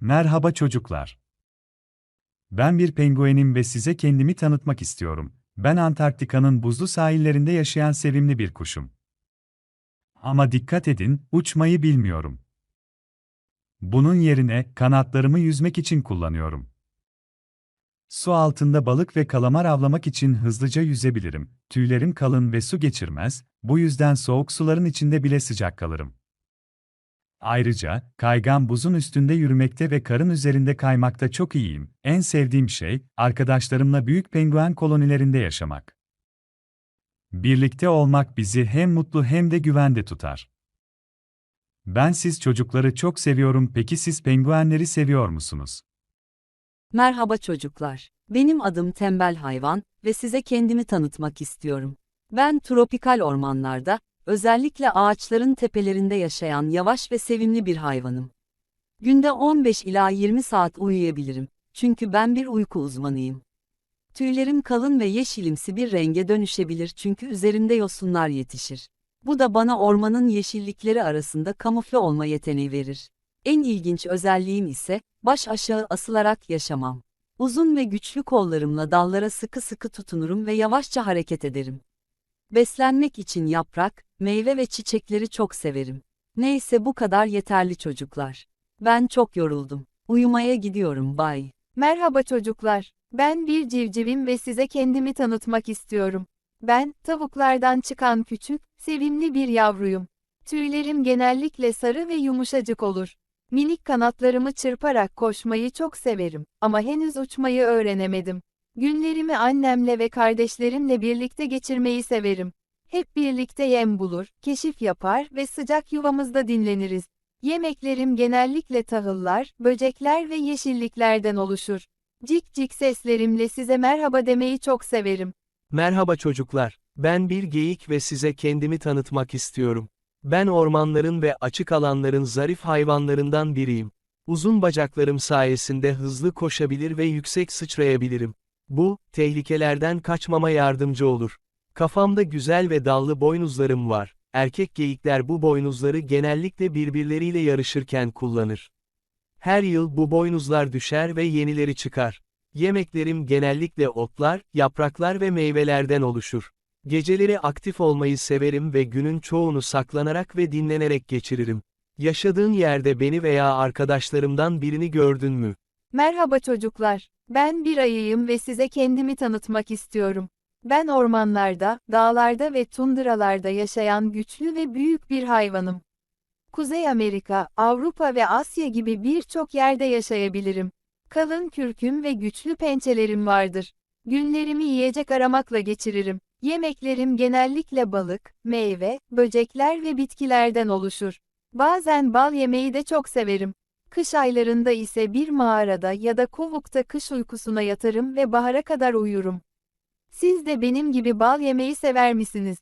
Merhaba çocuklar. Ben bir penguenim ve size kendimi tanıtmak istiyorum. Ben Antarktika'nın buzlu sahillerinde yaşayan sevimli bir kuşum. Ama dikkat edin, uçmayı bilmiyorum. Bunun yerine kanatlarımı yüzmek için kullanıyorum. Su altında balık ve kalamar avlamak için hızlıca yüzebilirim. Tüylerim kalın ve su geçirmez, bu yüzden soğuk suların içinde bile sıcak kalırım. Ayrıca, kaygan buzun üstünde yürümekte ve karın üzerinde kaymakta çok iyiyim. En sevdiğim şey, arkadaşlarımla büyük penguen kolonilerinde yaşamak. Birlikte olmak bizi hem mutlu hem de güvende tutar. Ben siz çocukları çok seviyorum. Peki siz penguenleri seviyor musunuz? Merhaba çocuklar. Benim adım Tembel Hayvan ve size kendimi tanıtmak istiyorum. Ben tropikal ormanlarda, özellikle ağaçların tepelerinde yaşayan yavaş ve sevimli bir hayvanım. Günde 15 ila 20 saat uyuyabilirim. Çünkü ben bir uyku uzmanıyım. Tüylerim kalın ve yeşilimsi bir renge dönüşebilir çünkü üzerimde yosunlar yetişir. Bu da bana ormanın yeşillikleri arasında kamufle olma yeteneği verir. En ilginç özelliğim ise, baş aşağı asılarak yaşamam. Uzun ve güçlü kollarımla dallara sıkı sıkı tutunurum ve yavaşça hareket ederim. Beslenmek için yaprak, meyve ve çiçekleri çok severim. Neyse bu kadar yeterli çocuklar. Ben çok yoruldum. Uyumaya gidiyorum bay. Merhaba çocuklar. Ben bir civcivim ve size kendimi tanıtmak istiyorum. Ben, tavuklardan çıkan küçük, sevimli bir yavruyum. Tüylerim genellikle sarı ve yumuşacık olur. Minik kanatlarımı çırparak koşmayı çok severim ama henüz uçmayı öğrenemedim. Günlerimi annemle ve kardeşlerimle birlikte geçirmeyi severim. Hep birlikte yem bulur, keşif yapar ve sıcak yuvamızda dinleniriz. Yemeklerim genellikle tahıllar, böcekler ve yeşilliklerden oluşur. Cik cik seslerimle size merhaba demeyi çok severim. Merhaba çocuklar, ben bir geyik ve size kendimi tanıtmak istiyorum. Ben ormanların ve açık alanların zarif hayvanlarından biriyim. Uzun bacaklarım sayesinde hızlı koşabilir ve yüksek sıçrayabilirim. Bu, tehlikelerden kaçmama yardımcı olur. Kafamda güzel ve dallı boynuzlarım var. Erkek geyikler bu boynuzları genellikle birbirleriyle yarışırken kullanır. Her yıl bu boynuzlar düşer ve yenileri çıkar. Yemeklerim genellikle otlar, yapraklar ve meyvelerden oluşur. Geceleri aktif olmayı severim ve günün çoğunu saklanarak ve dinlenerek geçiririm. Yaşadığın yerde beni veya arkadaşlarımdan birini gördün mü? Merhaba çocuklar. Ben bir ayıyım ve size kendimi tanıtmak istiyorum. Ben ormanlarda, dağlarda ve tundralarda yaşayan güçlü ve büyük bir hayvanım. Kuzey Amerika, Avrupa ve Asya gibi birçok yerde yaşayabilirim. Kalın kürküm ve güçlü pençelerim vardır. Günlerimi yiyecek aramakla geçiririm. Yemeklerim genellikle balık, meyve, böcekler ve bitkilerden oluşur. Bazen bal yemeyi de çok severim. Kış aylarında ise bir mağarada ya da kovukta kış uykusuna yatarım ve bahara kadar uyurum. Siz de benim gibi bal yemeyi sever misiniz?